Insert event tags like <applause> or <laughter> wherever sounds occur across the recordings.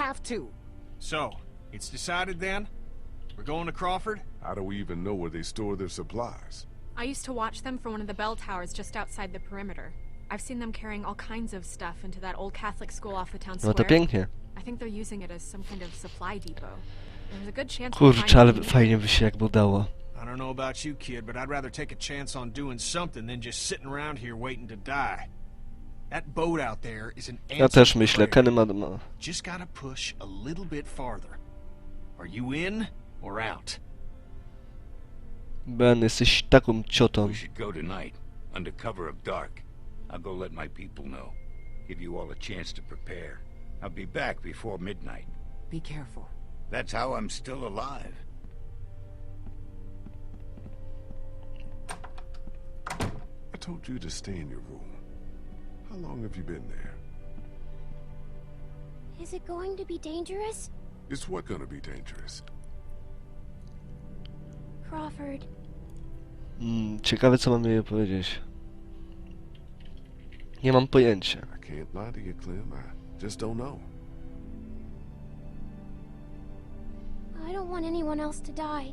have to. So, it's decided then? We're going to Crawford? How do we even know where they store their supplies? I used to watch them from one of the bell towers just outside the perimeter. I've seen them carrying all kinds of stuff into that old Catholic school off the town square. No to square. pięknie. I think they're using it as some kind of supply depot. There's a good chance we'll Kurczę, find ale what we fajnie need. by się jakby udało. I don't know about you, kid, but I'd rather take a chance on doing something than just sitting around here waiting to die. That boat out there is an Ja answer też myślę. Kenny ma... ma... Just gotta push a little bit farther. Are you in or out? Ben, jesteś taką ciotą. We should go tonight, under cover of dark. I'll go let my people know. Give you all a chance to prepare. I'll be back before midnight. Be careful. That's how I'm still alive. I told you to stay in your room. How long have you been there? Is it going to be dangerous? Is what gonna be dangerous? Crawford, Mm, ciekawe, co mam jej powiedzieć. Nie mam pojęcia. I can't lie to you, Clem. I just don't know. I don't want anyone else to die.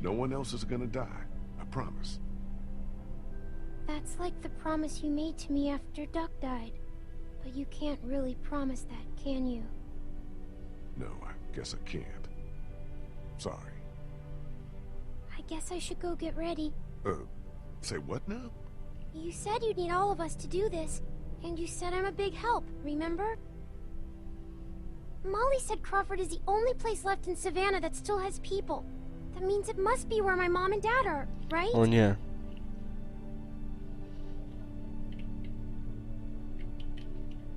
No one else is gonna die. I promise. That's like the promise you made to me after Duck died. But you can't really promise that, can you? No, I guess I can't. Sorry. I guess I should go get ready. Uh, say what now? You said you'd need all of us to do this, and you said I'm a big help, remember? Molly said Crawford is the only place left in Savannah that still has people. That means it must be where my mom and dad are, right? O yeah.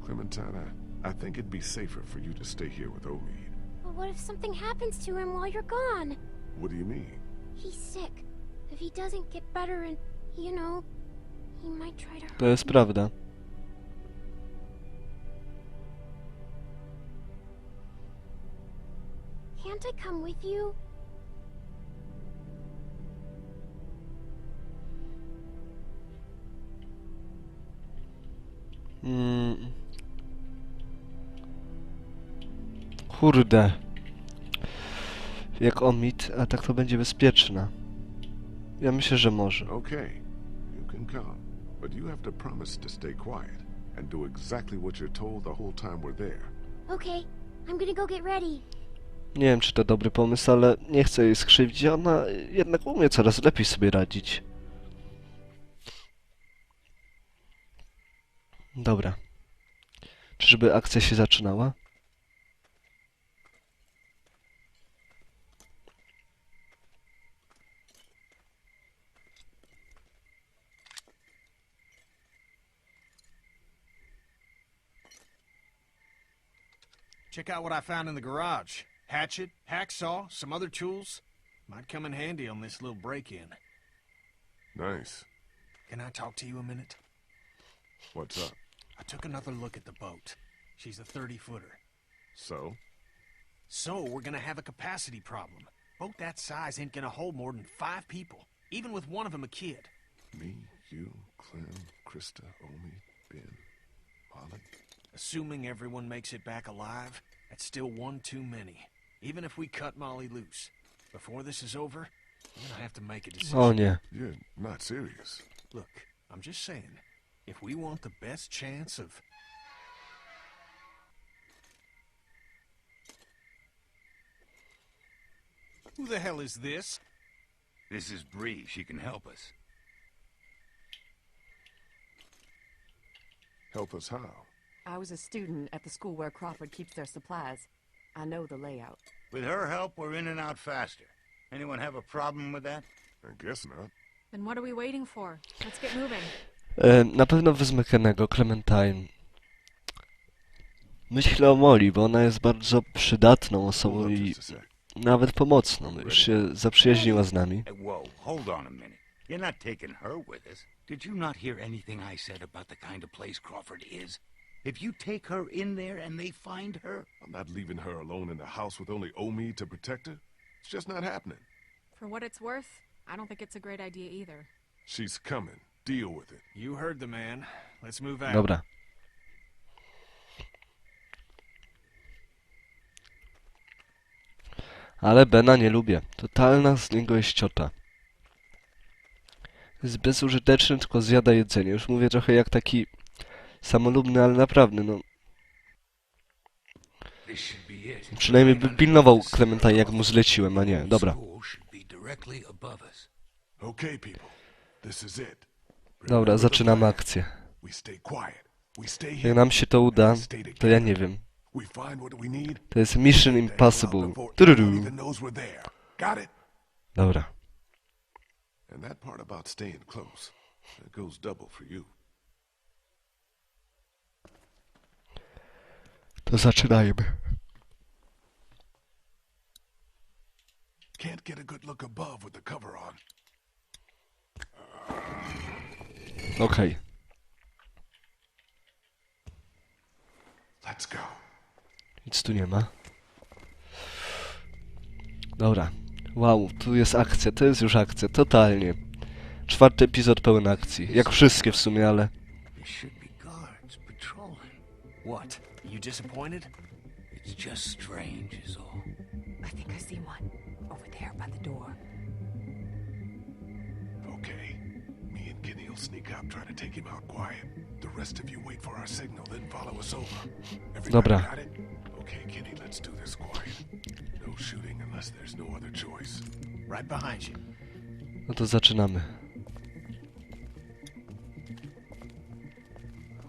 Clementina, I, I think it'd be safer for you to stay here with Omid. But what if something happens to him while you're gone? What do you mean? He's sick. If he doesn't get better and, you know, he might try to hurt To jest prawda. Can't I come with you? Mm. Kurde. Jak omit, a tak to będzie bezpieczne. Ja myślę, że może. Okay, you can come. But you have to promise to stay quiet and do exactly what you're told the whole time we're there. Okay, I'm gonna go get ready. Nie wiem, czy to dobry pomysł, ale nie chcę jej skrzywdzić. Ona jednak umie coraz lepiej sobie radzić. Dobra. Czyżby akcja się zaczynała? Check out what I found in the garage. Hatchet, hacksaw, some other tools. Might come in handy on this little break-in. Nice. Can I talk to you a minute? What's up? I took another look at the boat. She's a 30-footer. So? So, we're gonna have a capacity problem. Boat that size ain't gonna hold more than five people, even with one of them a kid. Me, you, Clem, Krista, Omi, Ben, Molly. Assuming everyone makes it back alive, that's still one too many. Even if we cut Molly loose. Before this is over, I'm gonna have to make a decision. O nie. You're not serious. Look, I'm just saying, if we want the best chance of... Who the hell is this? This is Bree. She can help us. Help us how? I was a student at the school where Crawford keeps their supplies. I know the layout. With her help, we're in and out faster. Anyone have a problem with that? I guess not. Then what are we waiting for? Let's get moving. E, na pewno wezmę Kennego, Clementine. Myślę o Molly, bo ona jest bardzo przydatną osobą i nawet pomocną. Już się zaprzyjaźniła z nami. Hey, whoa, hold on a minute. You're not taking her with us. Did you not hear anything I said about the kind of place Crawford is? If you take her in there and they find her, I'm not leaving her alone in the house with only Omi to protect her. It's just not happening. For what it's worth, I don't think it's a great idea either. She's coming. Deal with it. You heard the man. Let's move out. Dobra. Ale Bena nie lubię. Totalna z niego jest ciota. Jest bezużyteczny, tylko zjada jedzenie. Już mówię trochę jak taki samolubny, ale naprawdę, no. Przynajmniej by pilnował Clementine, jak mu zleciłem, a nie. Dobra. Okay, people. This is it. Dobra, zaczynamy akcję. Jak nam się to uda, to ja nie wiem. To jest Mission Impossible. Tururu. Dobra. And that part about staying close, goes double for you. To zaczynajmy. Can't get a good look above with the cover on. Okej. Let's go. Nic tu nie ma. Dobra. Wow, tu jest akcja, to jest już akcja, totalnie. Czwarty epizod pełen akcji. Jak wszystkie w sumie, ale... There should be guards patrolling. What? You disappointed? It's just strange, is all. I think I see one. Over there by the door. Kenny will sneak out, try to take him out quiet. The rest of you wait for our signal, then follow us over. Everybody Dobra. got it? Okay, let's do this quiet. No shooting unless there's no other choice. Right behind you. No to zaczynamy.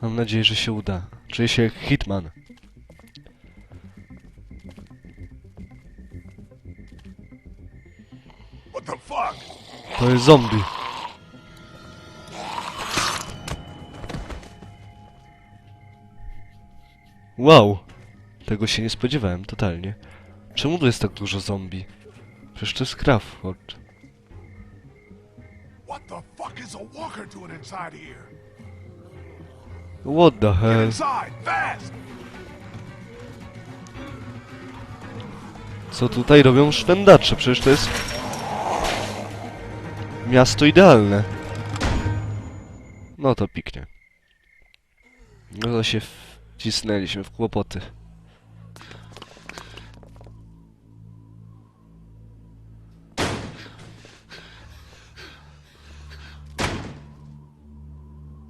Mam nadzieję, że się uda. Czuję się jak Hitman. What the fuck? To jest zombie. Wow! Tego się nie spodziewałem totalnie. Czemu tu jest tak dużo zombie? Przecież to jest Crawford. What the fuck is a walker doing inside here? What the hell? Co tutaj robią szwendacze? Przecież to jest... Miasto idealne. No to piknie. No to się wcisnęliśmy w kłopoty.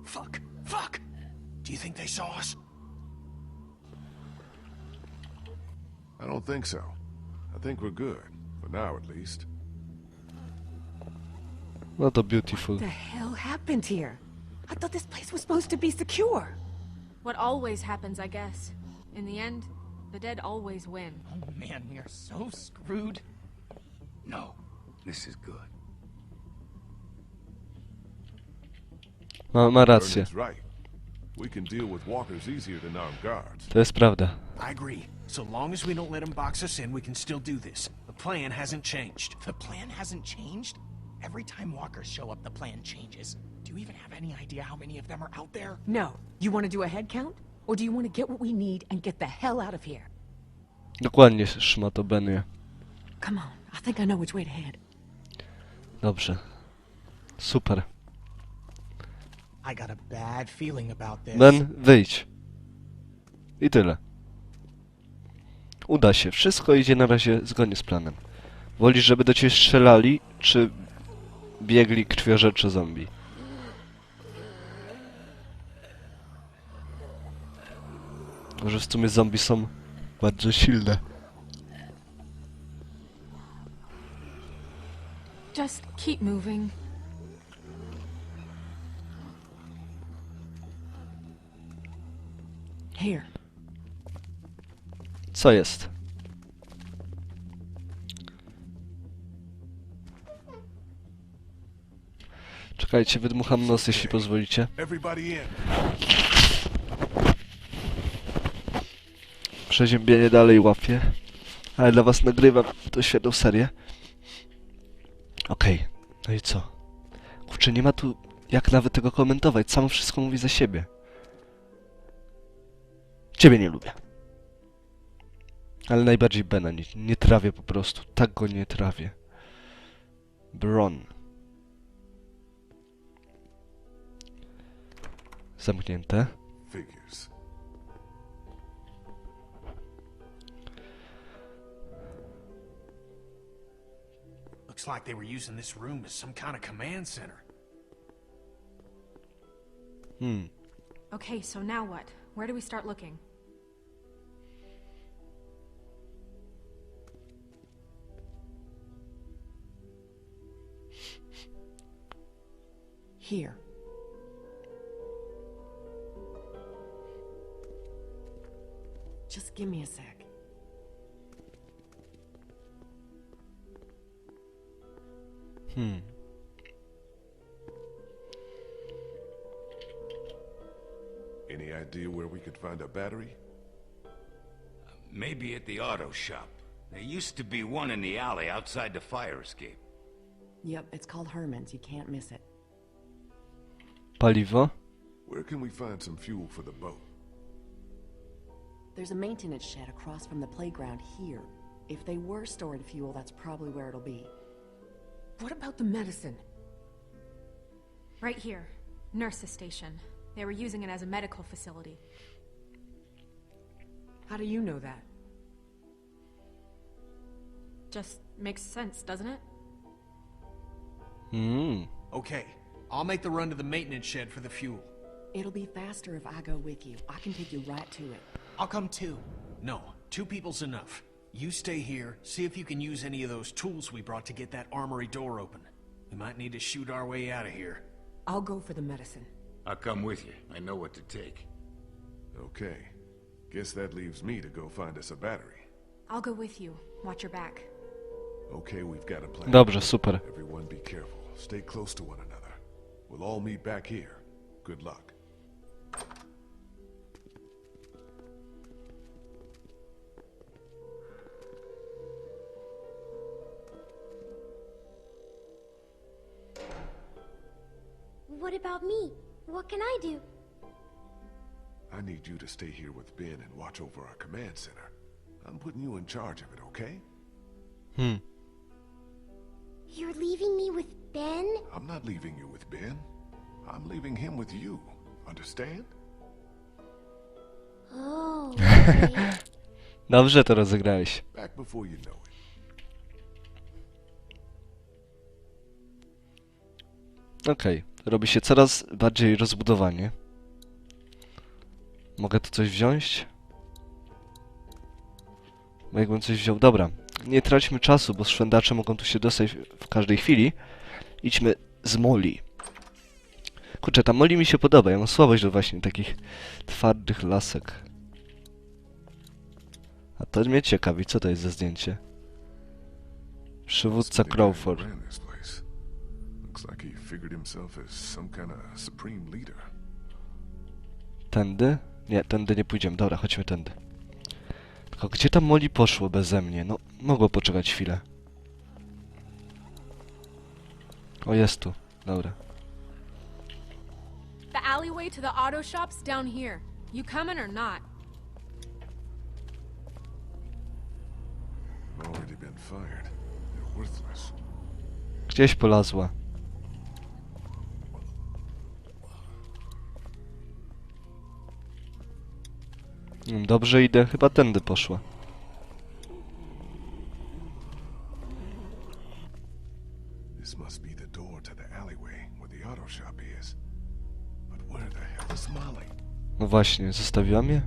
Fuck. Fuck. Do you think they saw us? I don't think so. I think we're good. For now, at least. No to beautiful. What The hell happened here? I thought this place was supposed to be secure. What always happens, I guess. In the end, the dead always win. Oh man, we are so screwed. No, this is good. Ma, ma rację. Right. We can deal with walkers easier than armed guards. To jest prawda. I agree. So long as we don't let them box us in, we can still do this. The plan hasn't changed. The plan hasn't changed? Every time walkers show up, the plan changes. You even have any idea how many of them are out there? No. You want to do a head count? Or do you want to get what we need and get the hell out of here? Dokładnie, szmato Benie. Come on. I think I know which way to head. Dobrze. Super. I got a bad feeling about this. Ben, wyjdź. I tyle. Uda się. Wszystko idzie na razie zgodnie z planem. Wolisz, żeby do ciebie strzelali, czy biegli krwiożercze zombie? Może w sumie zombie są bardzo silne. Just keep moving. Here. Co jest? Czekajcie, wydmucham nos, jeśli pozwolicie. Everybody in. Przeziębienie dalej łapię. Ale dla was nagrywam to świetną serię. Okej, no i co? Kurczę, nie ma tu jak nawet tego komentować. Samo wszystko mówi za siebie. Ciebie nie lubię. Ale najbardziej Bena. Nie, nie trawię po prostu. Tak go nie trawię. Bron. Zamknięte. Looks like they were using this room as some kind of command center. Hmm. Okay, so now what? Where do we start looking? Here. Just give me a sec. Hmm. Any idea where we could find a battery? Maybe at the auto shop. There used to be one in the alley outside the fire escape. Yep, it's called Herman's. You can't miss it. Paliwo. Where can we find some fuel for the boat? There's a maintenance shed across from the playground here. If they were storing fuel, that's probably where it'll be. What about the medicine? Right here. Nurse's station. They were using it as a medical facility. How do you know that? Just makes sense, doesn't it? Hmm. Okay, I'll make the run to the maintenance shed for the fuel. It'll be faster if I go with you. I can take you right to it. I'll come too. No, two people's enough. You stay here, see if you can use any of those tools we brought to get that armory door open. We might need to shoot our way out of here. I'll go for the medicine. I'll come with you. I know what to take. Okay. Guess that leaves me to go find us a battery. I'll go with you. Watch your back. Okay, we've got a plan. Dobrze, super. Everyone be careful. Stay close to one another. We'll all meet back here. Good luck. About me? What can I do? I need you to stay here with Ben and watch over our command center. I'm putting you in charge of it, okay? Hmm. You're leaving me with Ben? I'm not leaving you with Ben. I'm leaving him with you. Understand? Oh, <laughs> okay. Dobrze to rozegrałeś. Back before you know Okej. Robi się coraz bardziej rozbudowanie. Mogę tu coś wziąć? Bo jakbym coś wziął... Dobra. Nie traćmy czasu, bo szwendacze mogą tu się dostać w każdej chwili. Idźmy z Moli. Kurczę, ta Moli mi się podoba. Ja mam słabość do właśnie takich twardych lasek. A to mnie ciekawi, co to jest za zdjęcie? Przywódca Crawford. Looks like he figured himself as some kind of supreme leader. Tędy? Nie, tędy nie pójdziemy. Dobra, chodźmy tędy. Tylko gdzie tam Moli poszło beze mnie? No, mogło poczekać chwilę. O, jest tu. Dobra. The alleyway to the auto shop's down here. You coming or not? Already been fired. They're worthless. Gdzieś polazła. Dobrze idę. Chyba tędy poszła. This must be the door to the alleyway where the auto shop is. But where the hell is Molly? No właśnie, zostawiła mnie?